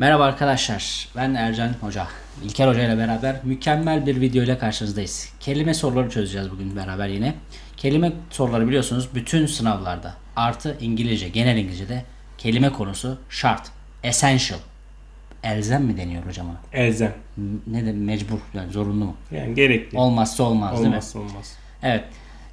Merhaba arkadaşlar. Ben Ercan Hoca. İlker Hoca ile beraber mükemmel bir video ile karşınızdayız. Kelime soruları çözeceğiz bugün beraber yine. Kelime soruları biliyorsunuz bütün sınavlarda artı İngilizce, genel İngilizce'de kelime konusu şart. Essential. Elzem mi deniyor hocam ona? Elzem. Ne de mecbur yani zorunlu mu? Yani gerekli. Olmazsa olmaz değil mi? Olmazsa olmaz. Evet.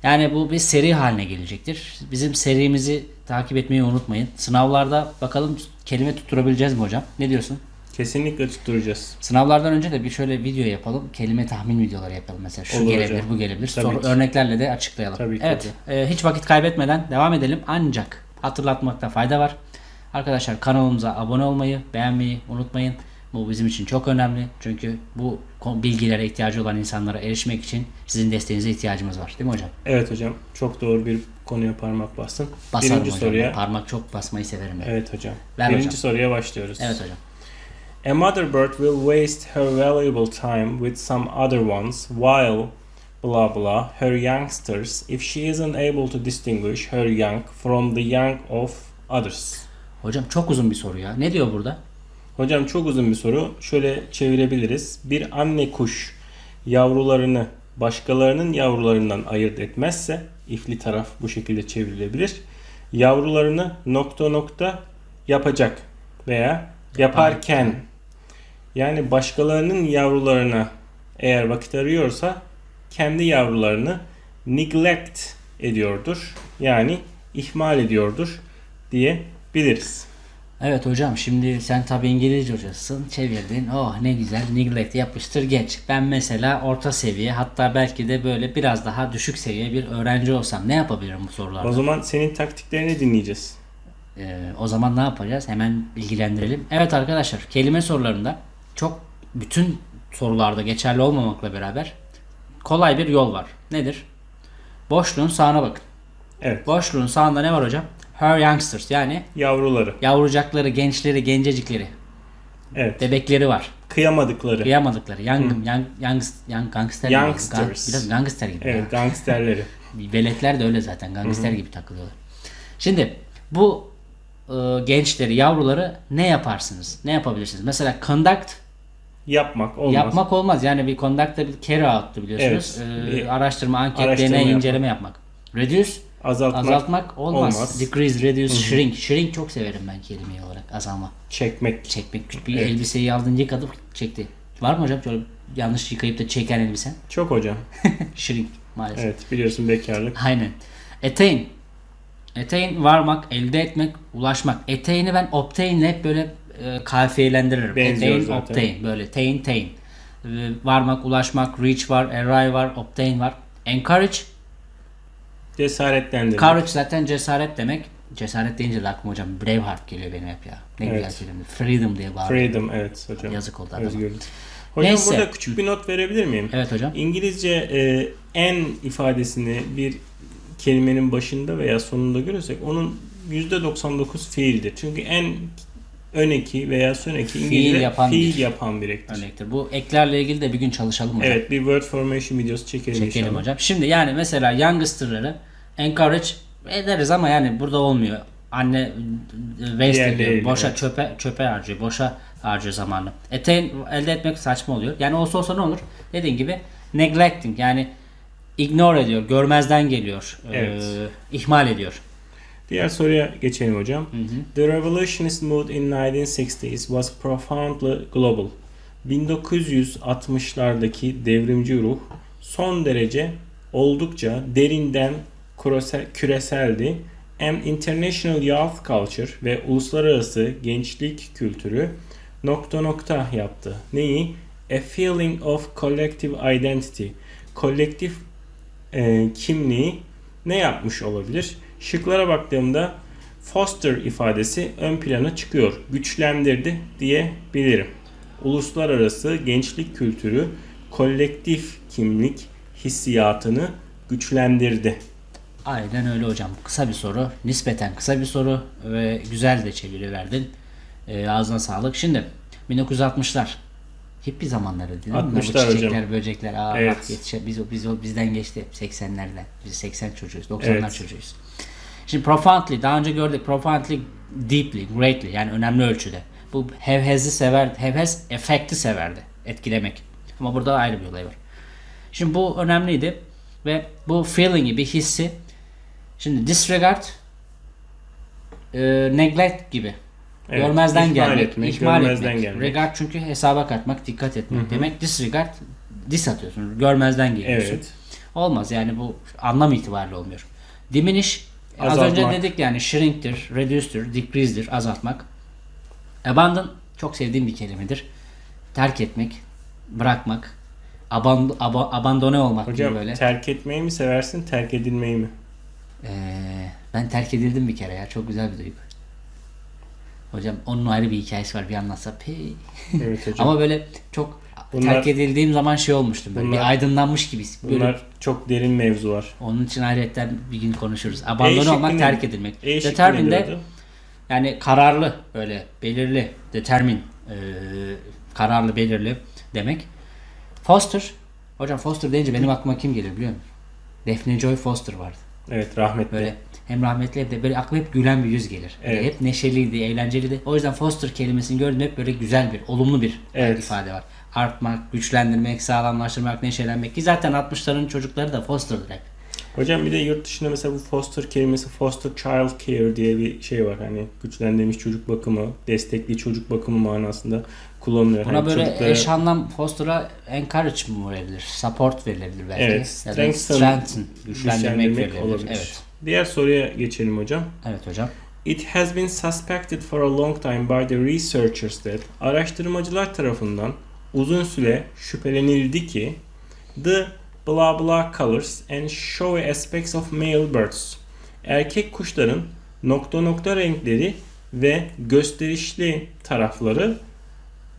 Yani bu bir seri haline gelecektir. Bizim serimizi takip etmeyi unutmayın. Sınavlarda bakalım kelime tutturabileceğiz mi hocam? Ne diyorsun? Kesinlikle tutturacağız. Sınavlardan önce de bir şöyle video yapalım. Kelime tahmin videoları yapalım mesela. Şu Olur gelebilir, hocam. bu gelebilir. Tabii Sonra ki. örneklerle de açıklayalım. Tabii ki evet. e, hiç vakit kaybetmeden devam edelim. Ancak hatırlatmakta fayda var. Arkadaşlar kanalımıza abone olmayı, beğenmeyi unutmayın. Bu bizim için çok önemli. Çünkü bu bilgilere ihtiyacı olan insanlara erişmek için sizin desteğinize ihtiyacımız var. Değil mi hocam? Evet hocam. Çok doğru bir konuya parmak bastın. Basarım Birinci hocam. soruya. Parmak çok basmayı severim. ben. Evet hocam. Ver Birinci hocam. soruya başlıyoruz. Evet hocam. A mother bird will waste her valuable time with some other ones while blah blah her youngsters if she isn't able to distinguish her young from the young of others. Hocam çok uzun bir soru ya. Ne diyor burada? Hocam çok uzun bir soru. Şöyle çevirebiliriz. Bir anne kuş yavrularını başkalarının yavrularından ayırt etmezse ifli taraf bu şekilde çevrilebilir. Yavrularını nokta nokta yapacak veya yaparken yani başkalarının yavrularına eğer vakit arıyorsa kendi yavrularını neglect ediyordur. Yani ihmal ediyordur diyebiliriz. Evet hocam şimdi sen tabi İngilizce hocasısın çevirdin. Oh ne güzel neglect yapıştır geç ben mesela orta seviye hatta belki de böyle biraz daha düşük seviye bir öğrenci olsam ne yapabilirim bu sorularda? O zaman senin taktiklerini dinleyeceğiz. Ee, o zaman ne yapacağız? Hemen bilgilendirelim evet arkadaşlar kelime sorularında çok bütün sorularda geçerli olmamakla beraber kolay bir yol var. Nedir? Boşluğun sağına bakın. Evet. boşluğun sağında ne var hocam her youngsters yani Yavruları. yavrucakları gençleri gencecikleri Evet. bebekleri var Kıyamadıkları. Kıyamadıkları. Young, young, young, young gangster. Youngsters. Gang- biraz gangster gibi. Evet. Gangsterleri. Veletler de öyle zaten. Gangster gibi takılıyorlar. Şimdi bu e, gençleri, yavruları ne yaparsınız? Ne yapabilirsiniz? Mesela conduct Yapmak olmaz. yapmak olmaz. Yani bir conduct'ta bir carry out'tu biliyorsunuz. Evet. E, Bir araştırma, anket, deney, inceleme yapmak. Reduce Azaltmak, azaltmak olmaz. olmaz. Decrease, reduce, shrink. Shrink çok severim ben kelime olarak. Azalma. çekmek. Çekmek. Bir Evet. elbiseyi aldın yıkadıp çekti. Var mı hocam şöyle yanlış yıkayıp da çeken elbisen? Çok hocam. Shrink maalesef. Evet biliyorsun bekarlık. Aynen. Attain. Attain varmak, elde etmek, ulaşmak. Attain'i ben obtain'le hep böyle e, kafiyelendiririm. Benziyor Attain, zaten. obtain. Böyle tain, tain. E, varmak, ulaşmak, reach var, arrive var, obtain var. Encourage. Cesaretlendirmek. Courage zaten cesaret demek. Cesaret deyince de aklıma hocam Braveheart geliyor benim hep ya. Ne güzel Evet. filmdi. Freedom diye bağırıyor. Freedom evet hocam. Yazık oldu adama. Özgürlük. Hocam Neyse. burada küçük bir not verebilir miyim? Evet hocam. İngilizce e, en ifadesini bir kelimenin başında veya sonunda görürsek onun %99 fiildir. Çünkü en ön eki veya son eki Fiil İngilizce yapan fiil bir yapan bir ektir. Örnektir. Bu eklerle ilgili de bir gün çalışalım hocam. Evet bir word formation videosu çekelim, Çekelim inşallah. hocam. Şimdi yani mesela youngster'ları encourage ederiz ama yani burada olmuyor. Anne e, waste ediyor. Boşa evet. çöpe çöpe harcıyor. Boşa harcıyor zamanını. Attain elde etmek saçma oluyor. Yani olsa olsa ne olur? Dediğin gibi neglecting yani ignore ediyor. Görmezden geliyor. Evet. Ee, ihmal ediyor. Diğer soruya geçelim hocam. The revolutionist mood in 1960s was profoundly global. 1960'lardaki devrimci ruh son derece oldukça derinden küreseldi. And international youth culture ve uluslararası gençlik kültürü nokta nokta yaptı. Neyi? A feeling of collective identity. Kolektif e, kimliği ne yapmış olabilir? Şıklara baktığımda foster ifadesi ön plana çıkıyor. Güçlendirdi diyebilirim. Uluslararası gençlik kültürü kolektif kimlik hissiyatını güçlendirdi. Aynen öyle hocam. Kısa bir soru. Nispeten kısa bir soru ve güzel de çeviri verdin. Ee, ağzına sağlık. Şimdi 1960'lar. Hippie zamanları değil mi? 60'lar Bu çiçekler, hocam. böcekler. Aa Evet. bak yetişe, biz, o- biz, o- bizden geçti. 80'lerden. Biz 80 çocuğuyuz. 90'lar Evet. çocuğuyuz. Şimdi profoundly daha önce gördük. Profoundly, deeply, greatly yani önemli ölçüde. bu have has'i sever, have has efekti severdi. Etkilemek. Ama burada ayrı bir olay var. Şimdi bu önemliydi ve bu feeling'i bir hissi şimdi disregard e, neglect gibi Evet, görmezden ihmal gelmek, etmek, ihmal görmezden etmek. gelmek. Regard çünkü hesaba katmak, dikkat etmek demek. Disregard dis atıyorsun. Görmezden geliyorsun. Evet. Olmaz yani bu anlam itibariyle olmuyor. Diminish az Azaltmak. önce dedik yani shrink'tir, reduce'tir, decrease'dir, azaltmak. Abandon çok sevdiğim bir kelimedir. Terk etmek, bırakmak, aban, aba- abandone olmak Hocam gibi böyle. terk etmeyi mi seversin, terk edilmeyi mi? Ee, ben terk edildim bir kere ya. Çok güzel bir duygu. Hocam onun ayrı bir hikayesi var. Bir anlatsa. Evet hocam. Ama böyle çok Bunlar- terk edildiğim zaman şey olmuştum. Böyle Bunlar- bir aydınlanmış gibi. Böyle Bunlar çok derin mevzular. Onun için ayrıca bir gün konuşuruz. Abandone olmak, ne? terk edilmek. E şıkkı Determine nedir de adı? yani kararlı böyle belirli, determine e, kararlı, belirli demek. Foster, hocam Foster deyince benim aklıma kim gelir biliyor musun? Daphne Joy Foster vardı. Evet rahmetli. Böyle hem rahmetli hem de böyle aklıma hep gülen bir yüz gelir. Evet. Hep neşeliydi, eğlenceliydi. O yüzden Foster kelimesini gördüm hep böyle güzel bir, olumlu bir Evet. ifade var. Artmak, güçlendirmek, sağlamlaştırmak, neşelenmek ki zaten 60'ların çocukları da Foster'dır hep. Hocam bir de yurt dışında mesela bu foster kelimesi foster child care diye bir şey var. Hani güçlendirilmiş çocuk bakımı, destekli çocuk bakımı manasında kullanılıyor. Buna Hani böyle çocuklara- eş anlam foster'a encourage mi verilir? Support verilebilir belki. Evet, da strengthen, strengthen, güçlendirmek, güçlendirmek verilebilir. olabilir. Evet. Diğer soruya geçelim hocam. Evet hocam. It has been suspected for a long time by the researchers that araştırmacılar tarafından uzun süre şüphelenildi ki the blah blah colors and showy aspects of male birds erkek kuşların nokta nokta renkleri ve gösterişli tarafları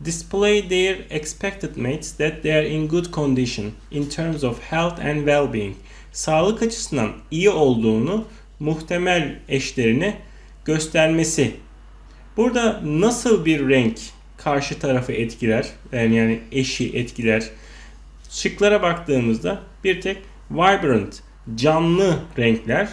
display their expected mates that they are in good condition in terms of health and well-being. Sağlık açısından iyi olduğunu muhtemel eşlerine göstermesi. Burada nasıl bir renk karşı tarafı etkiler? Yani, yani eşi etkiler. Şıklara baktığımızda bir tek vibrant, canlı renkler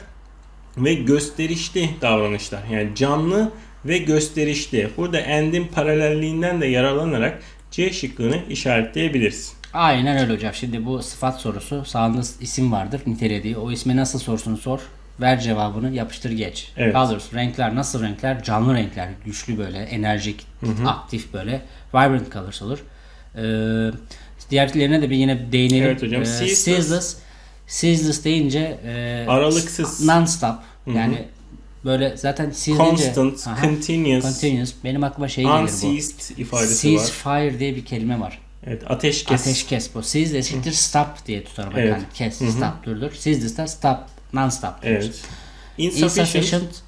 ve gösterişli davranışlar. Yani canlı ve gösterişli. Burada endin paralelliğinden de yararlanarak C şıkkını işaretleyebiliriz. Aynen öyle hocam. Şimdi bu sıfat sorusu sağında isim vardır nitelediği. O isme nasıl sorusunu sor. Ver cevabını yapıştır geç. Evet. Colors, renkler nasıl renkler? Canlı renkler. Güçlü böyle, enerjik, aktif böyle. Vibrant colors olur. Ee, diğerlerine de bir yine değinelim. Evet hocam. Ee, Ceaseless. ceaseless. Ceaseless deyince e, Aralıksız. non-stop. Yani böyle zaten deyince Constant, Aha, continuous, continuous. Benim aklıma şey gelir bu. unceased ifadesi Cease var. fire diye bir kelime var. Evet, ateşkes. Ateşkes bu. Cease eşittir stop diye tutarım. Evet. Yani kes, stop, durdur. Cease de stop, non-stop. diyoruz. Evet. Insufficient. Insufficient,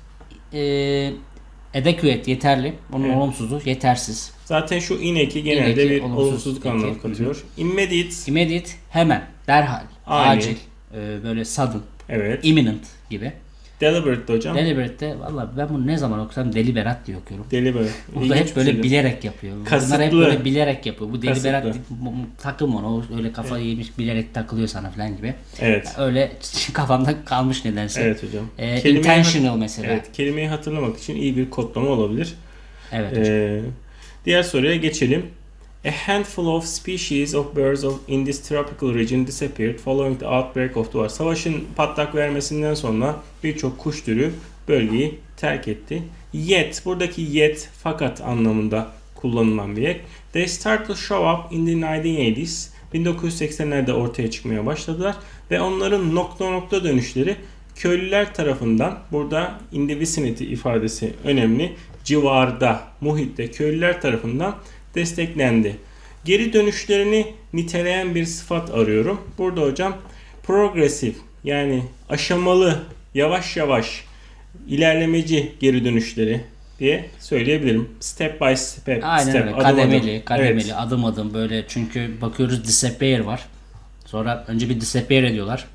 e, adequate, yeterli. Bunun Evet. olumsuzu yetersiz. Zaten şu in eki genelde eki, bir olumsuz olumsuzluk anlamı katıyor. Immediate. Immediate, hemen, derhal, Ani. acil, e, böyle sudden, Evet. imminent gibi. Deliberate de hocam. Deliberate de valla ben bunu ne zaman okusam deliberat diye okuyorum. Deliberate. Burada İlginç hep böyle şeydir. bilerek yapıyor. Bunlar Kasıtlı. hep böyle bilerek yapıyor. Bu deliberat Kasıtlı. bu- bu- takılma ona. O öyle kafa yemiş bilerek takılıyor sana falan gibi. Evet. Öyle kafamda kalmış nedense. Evet hocam. Ee, Kelimeyi- intentional mesela. Evet, kelimeyi hatırlamak için iyi bir kodlama olabilir. Evet hocam. Ee, diğer soruya geçelim. A handful of species of birds of in this tropical region disappeared following the outbreak of the war. Savaşın patlak vermesinden sonra birçok kuş türü bölgeyi terk etti. Yet, buradaki yet fakat anlamında kullanılan bir ek. They start to show up in the 1980s. 1980'lerde ortaya çıkmaya başladılar ve onların nokta nokta dönüşleri köylüler tarafından burada in the vicinity ifadesi önemli. Civarda, muhitte köylüler tarafından desteklendi. Geri dönüşlerini niteleyen bir sıfat arıyorum. Burada hocam progresif yani aşamalı, yavaş yavaş ilerlemeci geri dönüşleri diye söyleyebilirim. Step by step. Aynen step, öyle. adım Kademeli, adım. kademeli, Evet. adım adım böyle çünkü bakıyoruz disappear var. Sonra önce bir disappear ediyorlar.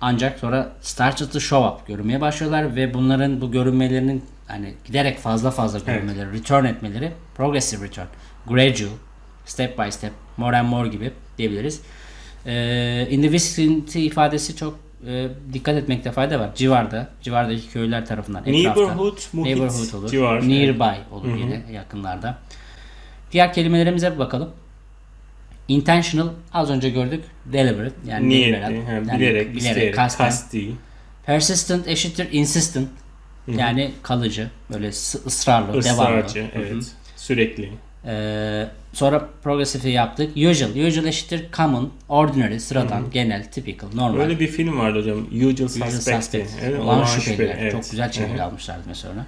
Ancak sonra started to show up görünmeye başlıyorlar ve bunların bu görünmelerinin hani giderek fazla fazla görünmeleri, return etmeleri, progressive return, gradual, step by step, more and more gibi diyebiliriz. Ee, in the vicinity ifadesi çok e, dikkat etmekte fayda var. Civarda, civardaki köyler tarafından etrafta. Neighborhood, muhit, Neighborhood olur. civar. Nearby olur yine yakınlarda. Diğer kelimelerimize bir bakalım. Intentional az önce gördük. Deliberate yani Niyetli, deliberate. Yani bilerek, isteyerek, kasten. kasti. Persistent eşittir insistent. Yani kalıcı, böyle ısrarlı, devamlı. Israrcı, Hı hı. evet. Sürekli. Ee, sonra progressive'i yaptık. Usual. Usual eşittir common, ordinary, sıradan, genel, typical, normal. Öyle bir film vardı hocam. Usual Usual Suspect. suspect. Evet, Olan şüpheliler. evet. Çok güzel çeviri Hı hı. almışlardı mesela ona.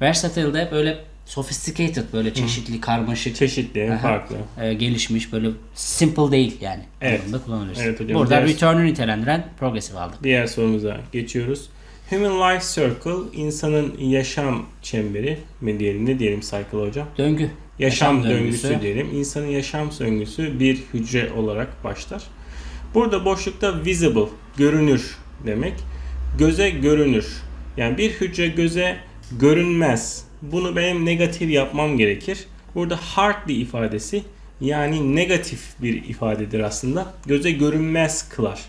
Versatile de böyle sophisticated, böyle çeşitli, karmaşık, Çeşitli, Aha. farklı. e, gelişmiş, böyle simple değil yani. Evet. Anlamında kullanılır. Evet hocam, Burada biraz- return'u nitelendiren progressive aldık. Diğer sorumuza geçiyoruz. Human Life Circle, insanın yaşam çemberi mi diyelim, ne diyelim cycle hocam? Döngü. Yaşam, döngüsü. diyelim. İnsanın yaşam döngüsü bir hücre olarak başlar. Burada boşlukta visible, görünür demek. Göze görünür. Yani bir hücre göze görünmez. Bunu benim negatif yapmam gerekir. Burada hardly ifadesi yani negatif bir ifadedir aslında. Göze görünmez kılar.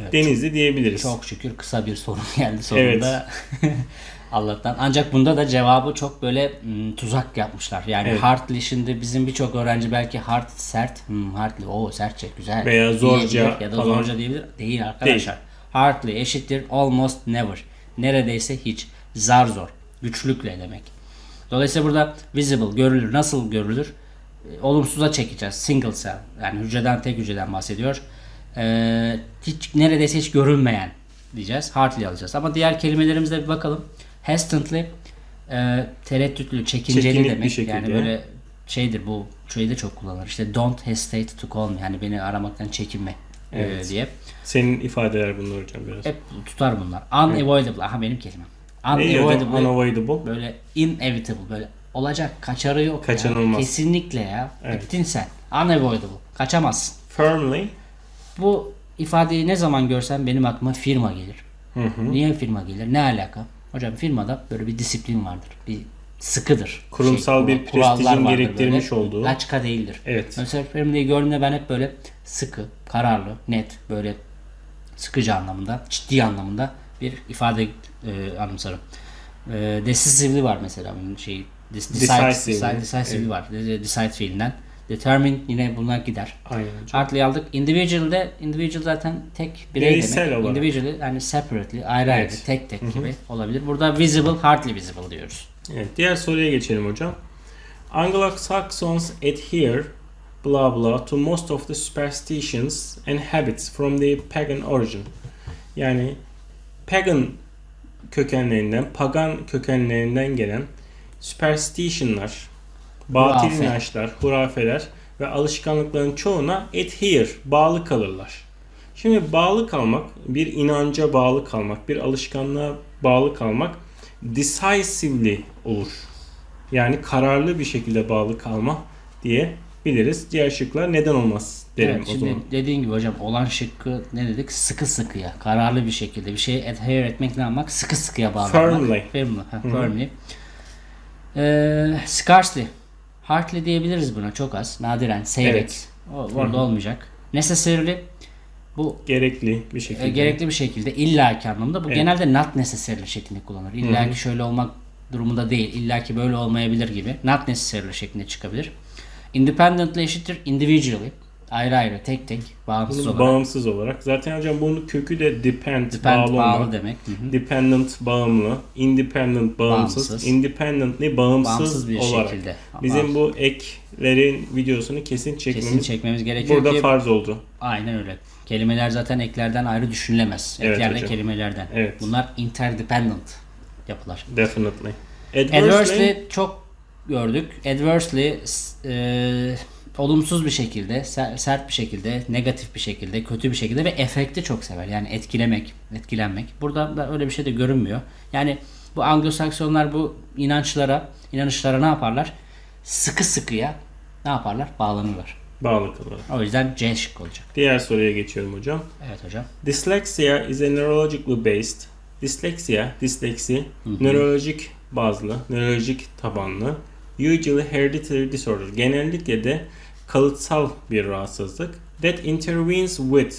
Evet. Denizli diyebiliriz. Çok şükür kısa bir sorun geldi sonunda. Allah'tan. Ancak bunda da cevabı çok böyle hmm, tuzak yapmışlar. Yani Evet. hardly şimdi bizim birçok öğrenci belki hard sert, hmm, hardly o sertçe güzel. Veya zorca ya da falan. zorca diyebilir. Değil arkadaşlar. Hardly eşittir almost never. Neredeyse hiç. Zar zor. Güçlükle demek. Dolayısıyla burada visible görülür. Nasıl görülür? Olumsuza çekeceğiz. Single cell. Yani hücreden tek hücreden bahsediyor. Ee, hiç neredeyse hiç görünmeyen diyeceğiz. Hardly alacağız. Ama diğer kelimelerimize bir bakalım. Hesitantly e, tereddütlü, çekinceli Çekinik bir demek. şekilde. Yani böyle şeydir bu şeyde çok kullanılır. İşte don't hesitate to call me. Yani beni aramaktan çekinme e, Evet. diye. Senin ifadeler bunlar hocam biraz. Hep tutar bunlar. Unavoidable. Aha benim kelimem. Unavoidable. Unavoidable. Böyle inevitable. Böyle olacak. Kaçarı yok ya. Kaçınılmaz. Kesinlikle ya. Evet. Bittin sen. Unavoidable. Kaçamazsın. Firmly. Bu ifadeyi ne zaman görsem benim aklıma firma gelir. Hı hı. Niye firma gelir? Ne alaka? Hocam firmada böyle bir disiplin vardır. Bir sıkıdır. Kurumsal bir kurallar prestijin gerektirmiş böyle. olduğu. Laçka değildir. Evet. Mesela firmayı gördüğümde ben hep böyle sıkı, kararlı, net, böyle sıkıcı anlamında, ciddi anlamında bir ifade e, anımsarım. E, decisively var mesela şey decide, Decisive. decide, decisively var. De- Decide fiilinden. Determine yine bunlar gider. Aynen. Hardly aldık. Individual'de individual zaten tek birey Bireysel demek. olarak. Individual yani separately ayrı ayrı Evet. tek tek gibi olabilir. Burada visible, hardly visible diyoruz. Evet, diğer soruya geçelim hocam. Anglo-Saxons adhere blah blah to most of the superstitions and habits from their pagan origin. Yani pagan kökenlerinden, pagan kökenlerinden gelen superstitionlar, batıl Hurafe. inançlar, hurafeler ve alışkanlıkların çoğuna adhere, bağlı kalırlar. Şimdi bağlı kalmak, bir inanca bağlı kalmak, bir alışkanlığa bağlı kalmak decisively olur. Yani kararlı bir şekilde bağlı kalma diye biliriz. Diğer şıklar neden olmaz derim evet, o şimdi zaman. dediğin gibi hocam olan şıkkı ne dedik? Sıkı sıkıya, kararlı bir şekilde bir şeye adhere etmek ne yapmak? Sıkı sıkıya bağlanmak. Firmly. Firmly. ha, firmly. Ee, scarcely. Hardly diyebiliriz buna çok az. Nadiren, seyrek. Evet. O, orada olmayacak. Necessarily bu Gerekli bir şekilde. E, gerekli bir şekilde illaki anlamda bu Evet. genelde not necessarily şeklinde kullanılır. İllaki şöyle olmak durumunda değil. illaki böyle olmayabilir gibi. Not necessarily şeklinde çıkabilir. Independently eşittir individually. Ayrı ayrı tek tek bağımsız Bunu olarak. bağımsız olarak. Zaten hocam bunun kökü de depend, Depend bağlı, bağlı, olmak. demek. Hı hı. Dependent bağımlı, independent bağımsız, Bağımsız. independently bağımsız, Bağımsız bir olarak. şekilde. Bizim bu eklerin videosunu kesin çekmemiz kesin çekmemiz gerekiyor burada ki farz oldu. aynen öyle. Kelimeler zaten eklerden ayrı düşünülemez. Evet Ekler de hocam. kelimelerden. Evet. Bunlar interdependent yapılar. Definitely. Adversely, Adversely çok gördük. Adversely e, olumsuz bir şekilde, ser- sert bir şekilde, negatif bir şekilde, kötü bir şekilde ve efekti çok sever. Yani etkilemek, etkilenmek. Burada da öyle bir şey de görünmüyor. Yani bu Anglo-Saksonlar bu inançlara, inanışlara ne yaparlar? Sıkı sıkıya ne yaparlar? Bağlanırlar. bağlı kalır. O yüzden C şık olacak. Diğer soruya geçiyorum hocam. Evet hocam. Dyslexia is a neurologically based. Dyslexia, disleksi, nörolojik bazlı, nörolojik tabanlı. Usually hereditary disorder. Genellikle de kalıtsal bir rahatsızlık. That intervenes with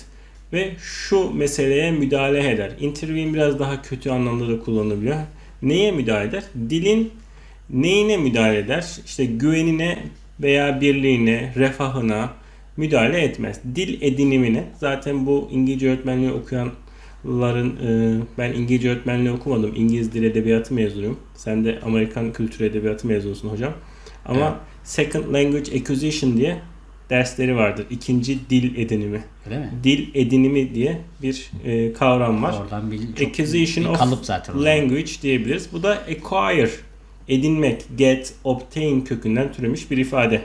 ve şu meseleye müdahale eder. Intervene biraz daha kötü anlamda da kullanılıyor. Neye müdahale eder? Dilin neyine müdahale eder? İşte güvenine veya birliğine, refahına müdahale etmez. Dil edinimine zaten bu İngilizce öğretmenliği okuyanların e, ben İngilizce öğretmenliği okumadım. İngiliz dil edebiyatı mezunuyum. Sen de Amerikan kültür edebiyatı mezunusun hocam. Ama Evet. second language acquisition diye dersleri vardır. İkinci dil edinimi. Öyle mi? Dil edinimi diye bir e, kavram var. Oradan bir, çok Acquisition bir of zaten. Language diyebiliriz. Bu da acquire, edinmek, get, obtain kökünden türemiş bir ifade.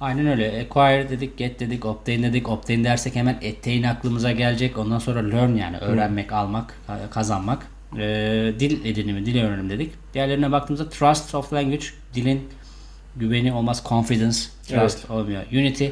Aynen öyle. Acquire dedik, get dedik, obtain dedik. Obtain dersek hemen attain aklımıza gelecek. Ondan sonra learn yani öğrenmek, almak, ka- kazanmak. Ee, dil edinimi, dil öğrenim dedik. Diğerlerine baktığımızda trust of language, dilin güveni olmaz, confidence, trust olmuyor. Unity,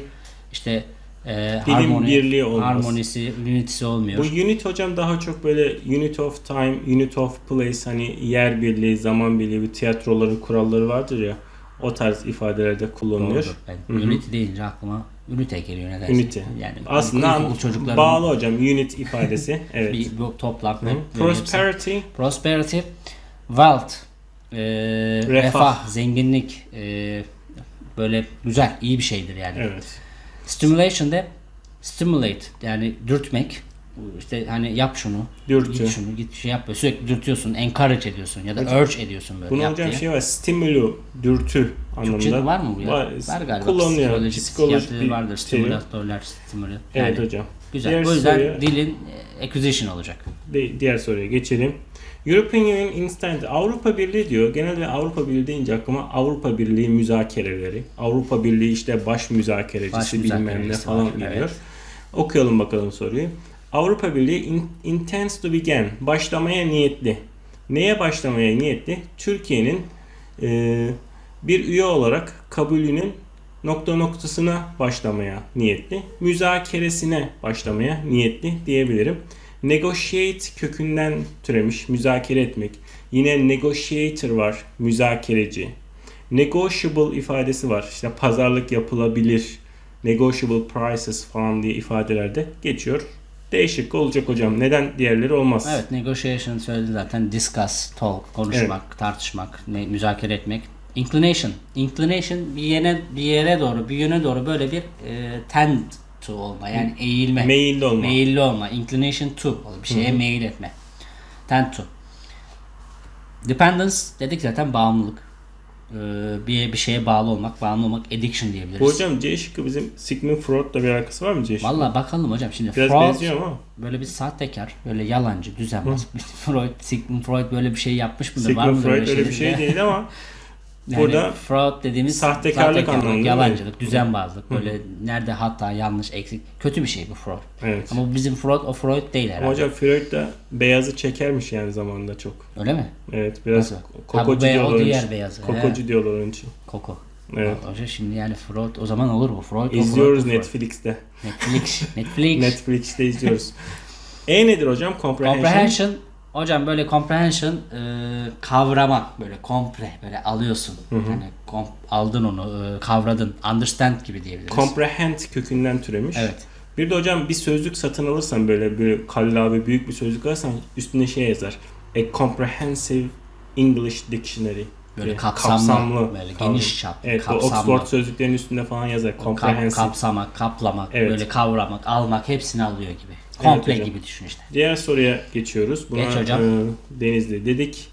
işte e, Dilin harmony, birliği olmaz. harmonisi, unity'si olmuyor. Bu unit hocam daha çok böyle unit of time, unit of place hani yer birliği, zaman birliği, bir tiyatroların kuralları vardır ya. O tarz ifadelerde kullanılıyor. Doğrudur. Ben Hı hı. Unity deyince aklıma Unite geliyor nedense. Unity. Yani Aslında ilkokul çocukların bağlı hocam unit ifadesi. Evet. bir, bir hep böyle hepsi- Prosperity, Prosperity, wealth, e, refah. zenginlik, e, böyle güzel, iyi bir şeydir yani. evet. Stimulation de stimulate yani dürtmek. İşte hani yap şunu, Dürtü. git şunu, git şey yap. böyle Sürekli dürtüyorsun, encourage ediyorsun ya da Hocam, urge ediyorsun böyle Bunun hocam diye. şey var, stimulu, dürtü anlamında. Türkçe'de var mı bu ya? Var, Var, galiba. kullanılıyor. Psikolojik, Psikolojik bir vardır. terim. Stimülatörler, stimüle. Evet Yani hocam. güzel. Diğer o yüzden soruya- dilin e, acquisition olacak. Diğer soruya geçelim. European Union Instant Avrupa Birliği diyor. Genelde Avrupa Birliği deyince aklıma Avrupa Birliği müzakereleri, Avrupa Birliği işte baş müzakerecisi Baş bilmem ne falan geliyor. evet. Okuyalım bakalım soruyu. Avrupa Birliği in- intends to begin. Başlamaya niyetli. Neye başlamaya niyetli? Türkiye'nin e, bir üye olarak kabulünün nokta noktasına başlamaya niyetli. Müzakeresine başlamaya niyetli diyebilirim. Negotiate kökünden türemiş müzakere etmek. Yine negotiator var müzakereci. Negotiable ifadesi var. İşte pazarlık yapılabilir. Negotiable prices falan diye ifadelerde geçiyor. Değişik olacak hocam. Neden diğerleri olmaz? Evet, negotiation söyledin zaten. Discuss, talk, konuşmak, tartışmak, ne, müzakere etmek. Inclination. Inclination bir yere bir yere doğru, bir yöne doğru böyle bir e, tend to olma. Yani eğilme. Meyilli olma. Meyilli olma. Inclination to. Bir şeye meyil etme. Tend to. Dependence dedik zaten bağımlılık. Ee, bir bir şeye bağlı olmak, bağımlı olmak addiction diyebiliriz. Hocam C şıkkı bizim Sigmund Freud'la bir alakası var mı C şıkkı? Vallahi bakalım hocam şimdi Biraz Freud benziyor ama. böyle bir sahtekar, böyle yalancı, düzenbaz. Freud, Sigmund Freud böyle bir şey yapmış mıdır? var Sigmund mıdır Freud öyle bir şeyler? şey değil ama Yani burada Freud dediğimiz sahtekarlık anlamında değil mi? yalancılık, düzenbazlık, böyle nerede hata, yanlış, eksik, kötü bir şey bu Freud. evet. Ama bu bizim Freud o Freud değil herhalde. Hocam Freud da beyazı çekermiş yani zamanında çok. Öyle mi? Evet biraz Nasıl? Ha, kokocu beyaz, diyorlar diğer için. beyazı. Kokocu diyorlar onun için. Koko. Evet. Hoca şimdi yani Freud o zaman olur bu. Freud İzliyoruz Freud. Netflix'te. Netflix. Netflix. Netflix'te izliyoruz. E nedir hocam? Comprehension. Comprehension hocam böyle comprehension e, kavrama böyle kompre böyle alıyorsun. Yani kom- aldın onu e, kavradın. Understand gibi diyebiliriz. Comprehend kökünden türemiş. evet. Bir de hocam bir sözlük satın alırsan böyle bir kallavi büyük bir sözlük alırsan üstüne şey yazar. A comprehensive English dictionary. Böyle diye. kapsamlı, böyle kavram. geniş çaplı, Evet, kapsamlı. Oxford sözlüklerinin üstünde falan yazar. Kap- Comprehensive. kapsamak, kaplamak, Evet. böyle kavramak, almak hepsini alıyor gibi. Komple hocam. gibi düşün işte. Diğer soruya geçiyoruz. Buna Geç hocam. e, Denizli dedik.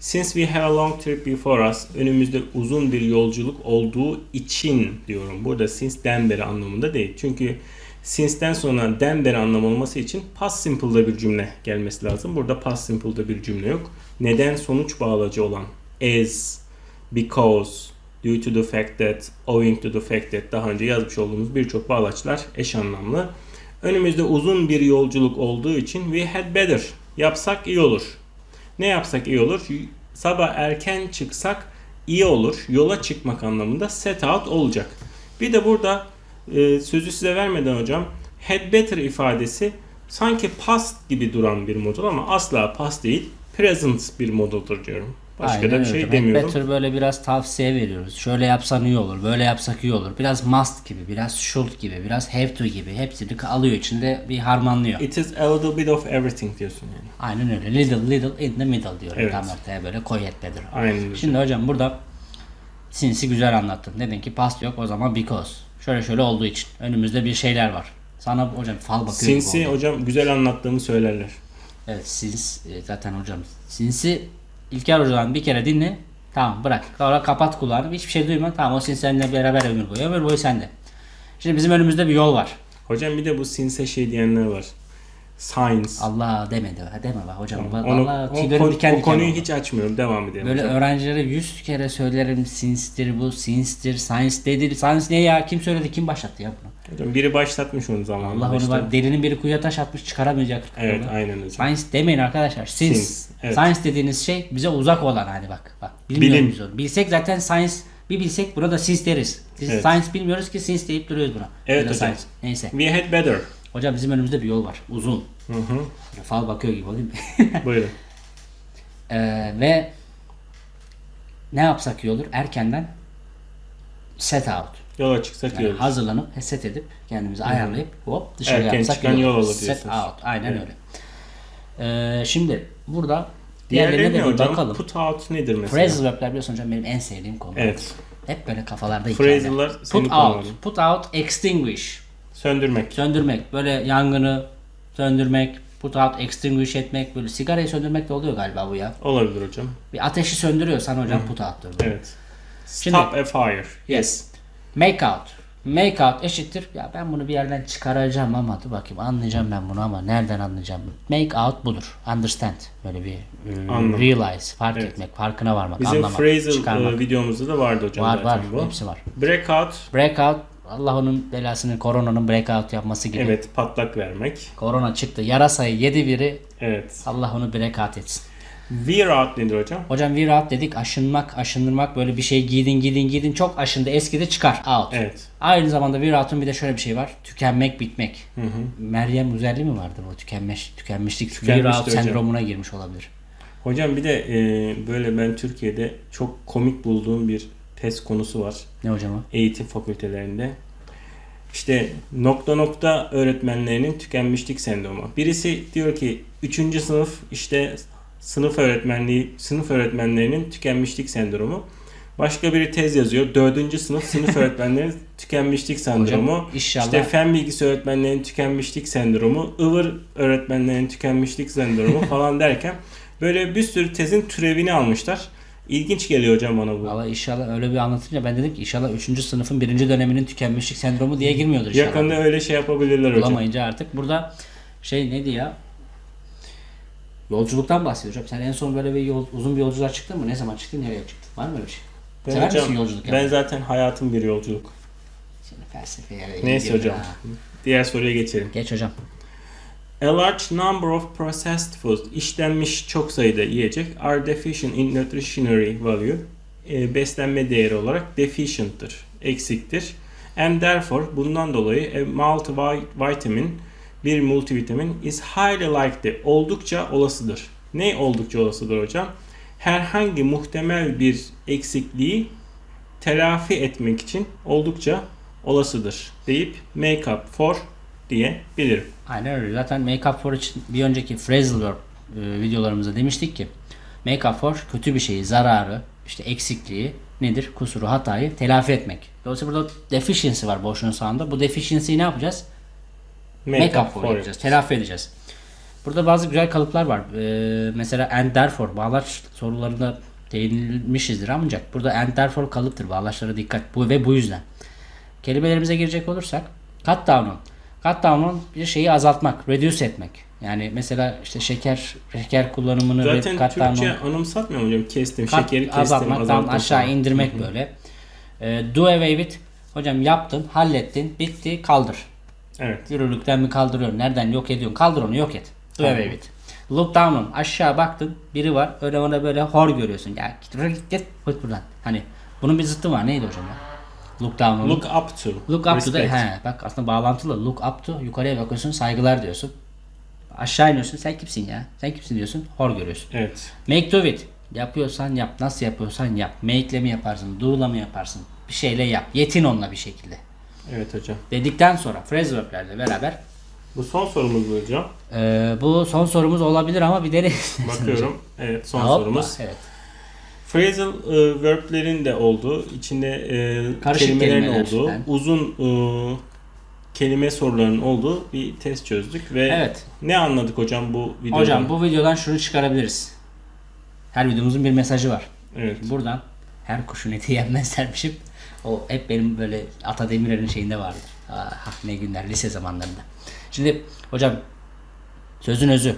Since we have a long trip before us, önümüzde uzun bir yolculuk olduğu için diyorum. Burada since'den beri anlamında değil. Çünkü since'den sonra den beri anlamı olması için past simple'da bir cümle gelmesi lazım. Burada past simple'da bir cümle yok. Neden sonuç bağlacı olan as, because, due to the fact that, owing to the fact that daha önce yazmış olduğumuz birçok bağlaçlar eş anlamlı. Önümüzde uzun bir yolculuk olduğu için we had better. Yapsak iyi olur. Ne yapsak iyi olur? Sabah erken çıksak iyi olur. Yola çıkmak anlamında set out olacak. Bir de burada e, sözü size vermeden hocam had better ifadesi sanki past gibi duran bir model ama asla past değil present bir model'dır diyorum. Başka Aynen da bir öyle şey hocam. demiyorum. Better böyle biraz tavsiye veriyoruz. Şöyle yapsan iyi olur, böyle yapsak iyi olur. Biraz must gibi, biraz should gibi, biraz have to gibi. Hepsini alıyor içinde bir harmanlıyor. It is a little bit of everything diyorsun yani. Aynen öyle. Little little in the middle diyorum. Evet. Tam ortaya böyle koy et better. Aynen öyle. Şimdi hocam burada sinsi güzel anlattın. Dedin ki past yok o zaman because. Şöyle şöyle olduğu için. Önümüzde bir şeyler var. Sana hocam fal bakıyor Sinsi hocam güzel anlattığımı söylerler. Evet sins e, zaten hocam. Sinsi İlker hocadan bir kere dinle. Tamam bırak. Sonra kapat kulağını. Hiçbir şey duyma. Tamam o sinsi seninle beraber ömür boyu. Ömür boyu sende. Şimdi bizim önümüzde bir yol var. Hocam bir de bu sinse şey diyenler var. Science. Allah demedi. Ha, deme bak hocam. Onu, Allah o, tüylerim kon- diken o diken konuyu oldu. hiç açmıyorum. Devam edelim. Böyle hocam. öğrencilere yüz kere söylerim sinstir bu, sinstir, science dedi. Science ne ya? Kim söyledi? Kim başlattı ya bunu? Hocam biri başlatmış onu zamanında. Allah onu işte. var. Delinin biri kuyuya taş atmış çıkaramayacak. Evet Onu. aynen hocam. Science demeyin arkadaşlar. Since. Since, evet. Science dediğiniz şey bize uzak olan hani bak. bak bilmiyoruz Bilim. onu. Bilsek zaten science bir bilsek buna da since deriz. Biz Evet. science bilmiyoruz ki since deyip duruyoruz buna. Evet hocam. science. Neyse. We had better. Hocam bizim önümüzde bir yol var. Uzun. Hı hı. Fal bakıyor gibi mi? Buyurun. Ee, ve ne yapsak iyi olur? Erkenden set out. Yola çıksak iyi Yani olur. hazırlanıp set edip kendimizi ayarlayıp hop dışarı Erken yapsak çıkan iyi yol olur Set diyorsunuz. out. Aynen Evet. öyle. Ee, şimdi burada Diğerleri diğerlerine ne de bir hocam? bakalım. Put out nedir mesela? Phrasal verb'ler biliyorsun hocam benim en sevdiğim konu. Evet. Hep böyle kafalarda hikayeler. Phrasal'lar Put out. Put out, extinguish. Söndürmek. Söndürmek. Böyle yangını söndürmek. Put out, extinguish etmek. Böyle sigarayı söndürmek de oluyor galiba bu ya. Olabilir hocam. Bir ateşi söndürüyorsan hocam put out'tur. bu. Evet. Şimdi- Stop a fire. Yes. Make out. Make out eşittir. Ya ben bunu bir yerden çıkaracağım ama dur bakayım anlayacağım ben bunu ama nereden anlayacağım? Make out budur. Understand. Böyle bir e, realize, fark Evet. etmek, farkına varmak, Bizim anlamak, phrasal çıkarmak. e, videomuzda da vardı hocam var var. zaten bu. Hepsi var. Breakout. Breakout Allah onun belasını koronanın breakout yapması gibi. Evet patlak vermek. Korona çıktı. Yarasayı yedi biri. Evet. Allah onu breakout etsin. Out nedir hocam? Hocam out dedik. Aşınmak, aşındırmak böyle bir şey giydin giydin giydin çok aşındı eskidi çıkar. Out. Evet. Aynı zamanda wear out'un bir de şöyle bir şey var. Tükenmek, bitmek. Meryem Üzerli mi vardı bu tükenmiş, tükenmişlik Tükenmişti out hocam. sendromuna girmiş olabilir. Hocam bir de e, böyle ben Türkiye'de çok komik bulduğum bir test konusu var. Ne hocam o? Eğitim fakültelerinde. İşte nokta nokta öğretmenlerinin tükenmişlik sendromu. Birisi diyor ki 3. sınıf işte sınıf öğretmenliği sınıf öğretmenlerinin tükenmişlik sendromu. Başka biri tez yazıyor. 4. sınıf sınıf öğretmenlerinin tükenmişlik sendromu. inşallah- İşte fen bilgisi öğretmenlerinin tükenmişlik sendromu, ıvır öğretmenlerin tükenmişlik sendromu falan derken böyle bir sürü tezin türevini almışlar. İlginç geliyor hocam bana bu. Valla inşallah öyle bir anlatınca ben dedim ki inşallah 3. sınıfın 1. döneminin tükenmişlik sendromu diye girmiyordur inşallah. Yakında öyle şey yapabilirler hocam. Bulamayınca artık burada şey neydi ya? Yolculuktan bahsediyor hocam. Sen en son böyle bir yol, uzun bir yolculuğa çıktın mı? Ne zaman çıktın? Nereye çıktın? Var mı öyle bir şey? Ben Sever hocam, misin yolculuk Ben yapmayı? zaten hayatım bir yolculuk. Şimdi felsefeye Neyse hocam. ha. Diğer soruya geçelim. Geç hocam. A large number of processed foods, işlenmiş çok sayıda yiyecek are deficient in nutritionary value, e, beslenme değeri olarak deficient'tır, eksiktir. And therefore, bundan dolayı a multivitamin, bir multivitamin is highly likely, oldukça olasıdır. Ne oldukça olasıdır hocam? Herhangi muhtemel bir eksikliği telafi etmek için oldukça olasıdır deyip make up for diyebilirim. Aynen öyle. Zaten make up for için bir önceki verb e, videolarımızda demiştik ki make up for kötü bir şeyi, zararı, işte eksikliği nedir? Kusuru, hatayı telafi etmek. Dolayısıyla burada deficiency var boşluğun sağında. Bu deficiency'yi ne yapacağız? Make, up for yapacağız. Telafi edeceğiz. Burada bazı güzel kalıplar var. Ee, mesela and therefore bağlaç sorularında değinilmişizdir ancak burada and therefore kalıptır. Bağlaçlara dikkat. Bu ve bu yüzden. Kelimelerimize girecek olursak cut down'un cut down'un bir şeyi azaltmak, reduce etmek. Yani mesela işte şeker şeker kullanımını ve Zaten cut down'un Türkçe anımsatmıyor mu hocam? Kestim, kat- şekeri kestim, azaltmaktan azalttım. aşağı falan. indirmek böyle. Ee, do away with hocam yaptın, hallettin, bitti, kaldır. Evet. Yürürlükten mi kaldırıyorsun? Nereden yok ediyorsun? Kaldır onu yok et. Do away with. Look down'un aşağı baktın biri var öyle ona böyle hor görüyorsun. Ya git git git buradan. Hani bunun bir zıttı var. Neydi hocam ya? Look down'un. Look up to. Look up to da respect. he bak aslında bağlantılı. Look up to yukarıya bakıyorsun saygılar diyorsun. Aşağı iniyorsun sen kimsin ya? Sen kimsin diyorsun hor görüyorsun. Evet. Make do with. Yapıyorsan yap. Nasıl yapıyorsan yap. Make'le mi yaparsın? Do'la mı yaparsın? Bir şeyle yap. Yetin onunla bir şekilde. Evet hocam. Dedikten sonra phrase verb'lerle beraber Bu son sorumuz mu hocam? Ee, bu son sorumuz olabilir ama bir deneyelim. Bakıyorum. Evet son Hoppa, sorumuz. Evet. Phrasal e, verb'lerin de olduğu, içinde e, Karışık kelimelerin kelimeler, olduğu, yani. uzun e, kelime sorularının olduğu bir test çözdük ve Evet. ne anladık hocam bu videodan? Hocam bu videodan şunu çıkarabiliriz. Her videomuzun bir mesajı var. Evet. Buradan her kuşun eti yenmez dermişim. O hep benim böyle Ata Demirer'in şeyinde vardır. Ah ne günler lise zamanlarında. Şimdi hocam sözün özü.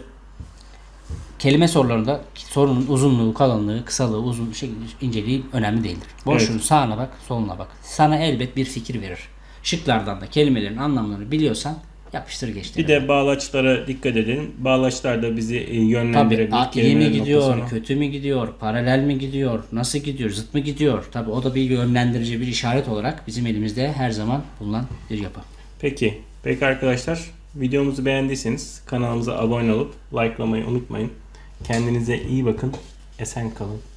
Kelime sorularında sorunun uzunluğu, kalınlığı, kısalığı, uzun şey, inceliği önemli değildir. Boşluğun sağına bak, soluna bak. Sana elbet bir fikir verir. Şıklardan da kelimelerin anlamlarını biliyorsan yapıştır geçtir. Bir de bağlaçlara dikkat edin. Bağlaçlar da bizi e, Tabii yönlendirebilir. a- iyi mi gidiyor, noktasına. kötü mü gidiyor, paralel mi gidiyor, nasıl gidiyor, zıt mı gidiyor? Tabii o da bir yönlendirici, bir işaret olarak bizim elimizde her zaman bulunan bir yapı. Peki. Peki arkadaşlar. Videomuzu beğendiyseniz kanalımıza abone olup likelamayı unutmayın. Kendinize iyi bakın. Esen kalın.